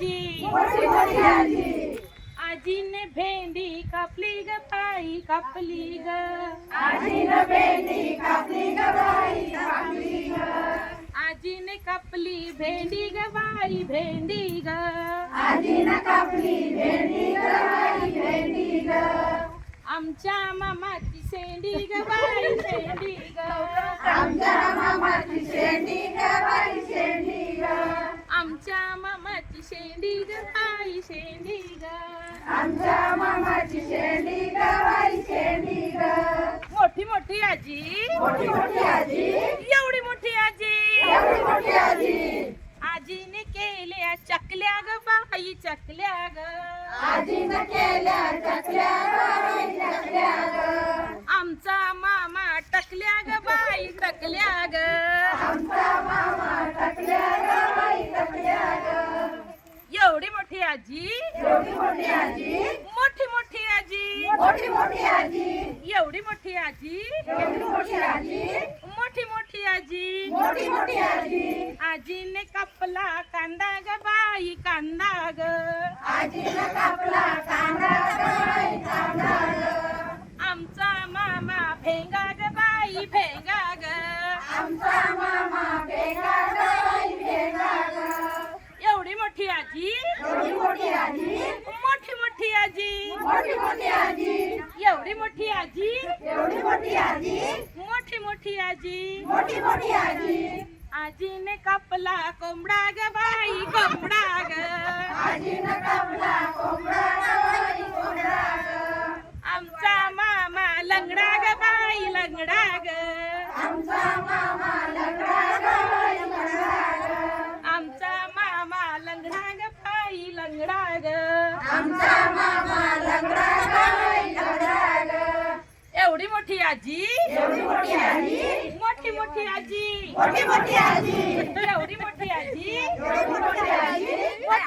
आजी. आजीने भेंडी कापली ग बाई कापली ग. आजीनं भेंडी कापली ग बाई कापली ग. आजीने कापली भेंडी ग बाई भेंडी ग. आजीनं कापली भेंडी ग बाई भेंडी ग. आमच्या मामाची शेंडी ग बाई शेंडी ग. आमच्या मामाची शेंडी ग बाई मामाची शेंडी ग बाई शेंडी ग आमच्या मामाची शेंडी ग बाई शेंडी ग मोठी मोठी आजी. मोठी मोठी आजी. एवढी मोठी आजी. एवढी मोठी आजी. आजीने केल्या चकल्या ग बाई चकल्या ग. आजीनं केल्या चकल्या बाई चकल्या ग. आमचा मामा टकल्या ग बाई टकल्या ग. आमचा मामा टकल्या ग बाई टकल्या ग एवढी मोठी आजी? एवढी मोठी आजी. मोठी मोठी आजी. मोठी मोठी आजी. एवढी मोठी आजी? एवढी मोठी आजी. मोठी मोठी आजी. मोठी मोठी आजी. आजीने कापला कांदा ग बाई कांदा ग. आजीनं कापला आजी. मोठी मोठी आजी. एवढी मोठी आजी. एवढी मोठी आजी. मोठी मोठी आजी. मोठी मोठी आजी. आजीने कापला कोंबडा ग बाई कोंबडा ग. आजीनं कापला कोंबडा ग बाई कोंबडा ग. आमचा मामा लंगडा ग बाई लंगडा ग. आमचा मामा लंगडा ग बाई लंगडा ग. आमचा मामा लंगडा ग बाई लंगडा ग. आमचा आजी? एवढी मोठी आजी? मोठी मोठी आजी? मोठी मोठी आजी? एवढी मोठी आजी? एवढी मोठी आजी?